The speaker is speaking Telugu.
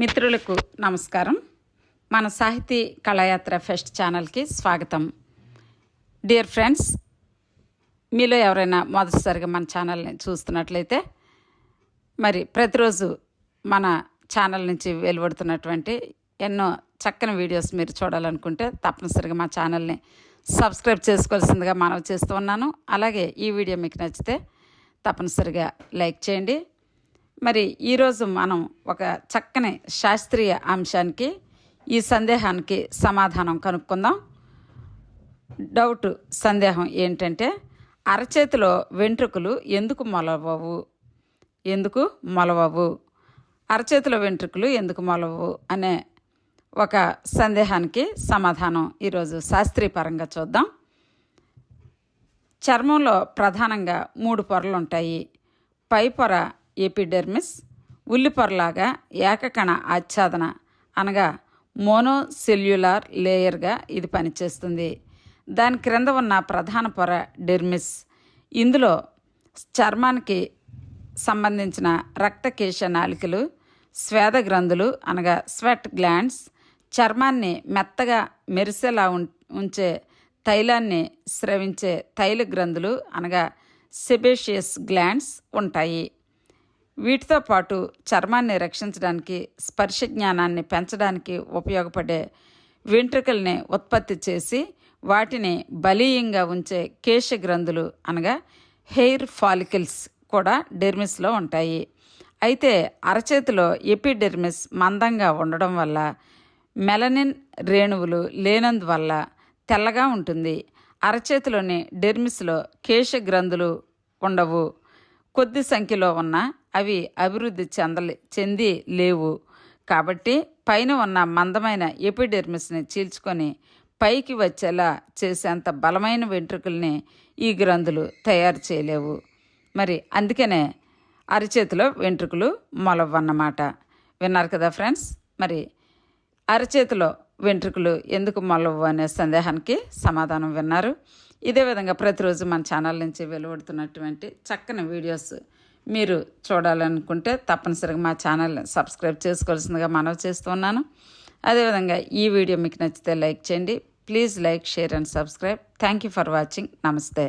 మిత్రులకు నమస్కారం. మన సాహితీ కళాయాత్ర ఫెస్ట్ ఛానల్కి స్వాగతం. డియర్ ఫ్రెండ్స్ మీలో ఎవరైనా మొదటిసారిగా మన ఛానల్ని చూస్తున్నట్లయితే మరి ప్రతిరోజు మన ఛానల్ నుంచి వెలువడుతున్నటువంటి ఎన్నో చక్కని వీడియోస్ మీరు చూడాలనుకుంటే తప్పనిసరిగా మా ఛానల్ని సబ్స్క్రైబ్ చేసుకోవాల్సిందిగా మనవి చేస్తూ ఉన్నాను. అలాగే ఈ వీడియో మీకు నచ్చితే తప్పనిసరిగా లైక్ చేయండి. మరి ఈరోజు మనం ఒక చక్కని శాస్త్రీయ అంశానికి ఈ సందేహానికి సమాధానం కనుక్కుందాం. డౌట్ సందేహం ఏంటంటే అరచేతిలో వెంట్రుకలు ఎందుకు మొలవవు? ఎందుకు మొలవవు? అరచేతిలో వెంట్రుకలు ఎందుకు మొలవవు? అనే ఒక సందేహానికి సమాధానం ఈరోజు శాస్త్రీయపరంగా చూద్దాం. చర్మంలో ప్రధానంగా మూడు పొరలు ఉంటాయి. పై పొర ఎపిడెర్మిస్ ఉల్లి పొరలాగా ఏకకణ ఆచ్ఛాదన అనగా మోనోసెల్యులార్ లేయర్గా ఇది పనిచేస్తుంది. దాని క్రింద ఉన్న ప్రధాన పొర డెర్మిస్. ఇందులో చర్మానికి సంబంధించిన రక్తకేశ నాలికలు స్వేద గ్రంథులు అనగా స్వెట్ గ్లాండ్స్ చర్మాన్ని మెత్తగా మెరిసేలా ఉం- ఉంచే తైలాన్ని స్రవించే తైల గ్రంథులు అనగా సెబేషియస్ గ్లాండ్స్ ఉంటాయి. వీటితో పాటు చర్మాన్ని రక్షించడానికి స్పర్శ జ్ఞానాన్ని పెంచడానికి ఉపయోగపడే వెంట్రుకల్ని ఉత్పత్తి చేసి వాటిని బలీయంగా ఉంచే కేశ గ్రంథులు అనగా హెయిర్ ఫాలికల్స్ కూడా డెర్మిస్లో ఉంటాయి. అయితే అరచేతిలో ఎపిడెర్మిస్ మందంగా ఉండడం వల్ల మెలనిన్ రేణువులు లేనందువల్ల తెల్లగా ఉంటుంది. అరచేతిలోని డెర్మిస్లో కేశ గ్రంథులు ఉండవు. కొద్ది సంఖ్యలో ఉన్న అవి అభివృద్ధి చెందలే చెంది లేవు. కాబట్టి పైన ఉన్న మందమైన ఎపిడెర్మిస్ని చీల్చుకొని పైకి వచ్చేలా చేసేంత బలమైన వెంట్రుకల్ని ఈ గ్రంథులు తయారు చేయలేవు. మరి అందుకనే అరచేతిలో వెంట్రుకలు మొలవన్నమాట. విన్నారు కదా ఫ్రెండ్స్? మరి అరచేతిలో వెంట్రుకలు ఎందుకు మొలవు అనే సందేహానికి సమాధానం విన్నారు. ఇదే విధంగా ప్రతిరోజు మన ఛానల్ నుంచి వెలువడుతున్నటువంటి చక్కని వీడియోస్ మీరు చూడాలనుకుంటే తప్పనిసరిగా మా ఛానల్ని సబ్స్క్రైబ్ చేసుకోవాల్సిందిగా మనవి చేస్తున్నాను అదేవిధంగా ఈ వీడియో మీకు నచ్చితే లైక్ చేయండి. Please like share and subscribe. Thank you for watching నమస్తే.